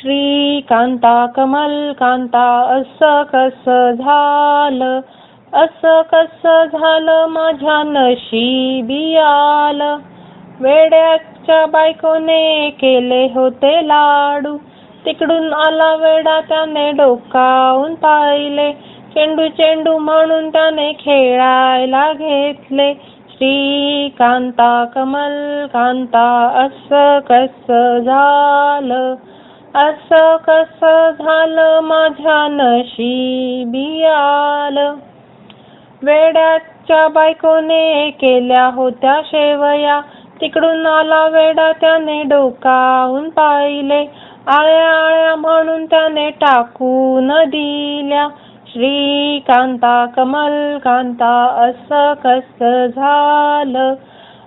श्रीकांता कमल कांता असं कसं झालं? असं कसं झालं? माझ्या नशिबी आलं. वेड्याच्या बायकोने केले होते लाडू. तिकडून आला वेडा त्याने डोकावून पाहिले. चेंडू चेंडू म्हणून त्याने खेळायला घेतले. श्रीकांता कमल कांता असं कसं झालं? असं कसं झालं माझ्या नशिबी आलं वेड्याच्या बायकोने केल्या होत्या शेवया. तिकडून आला वेडा त्याने डोकावून पाहिले. आळ्या आळ्या म्हणून त्याने टाकून दिल्या. श्रीकांता कमल कांता असं कसं झालं?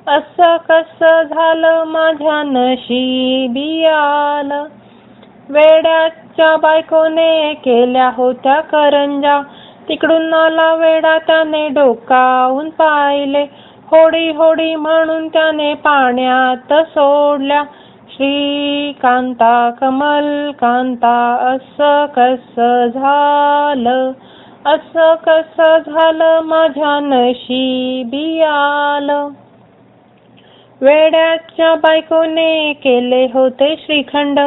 असं कसं झालं माझ्या नशिबी आलं वेड्याच्या बायकोने केल्या होत्या करंजा. तिकडून आला वेडा त्याने डोकावून पाहिले. होडी होडी म्हणून त्याने पाण्यात सोडल्या. श्रीकांता कमल कांता असं कसं झालं? असं कसं झालं? माझ्या नशिबी आलं. वेड्याच्या बायकोने केले होते श्रीखंड.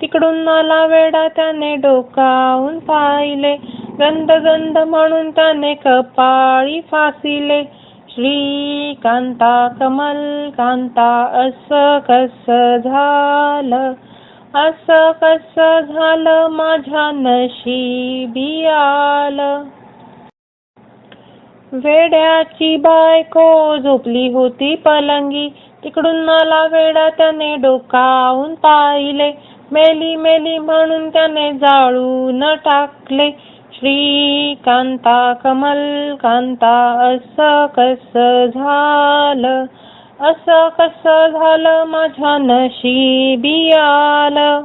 तिकडून आला वेडा त्याने डोकावून पाहिले. गंध गंध म्हणून त्याने कपाळी फासिले. श्रीकांता कमल कांता असं कस झालं? असं कस झालं? माझ्या नशिबी आलं. वेड्याची बायको झोपली होती पलंगी. तिकडून आला वेडा त्याने डोकावून पाहिले. मेली मेली म्हणून त्याने जाळून टाकले. श्रीकांता कमल कांता असं कसं झालं? असं कसं झालं? माझ्या नशिबी आलं.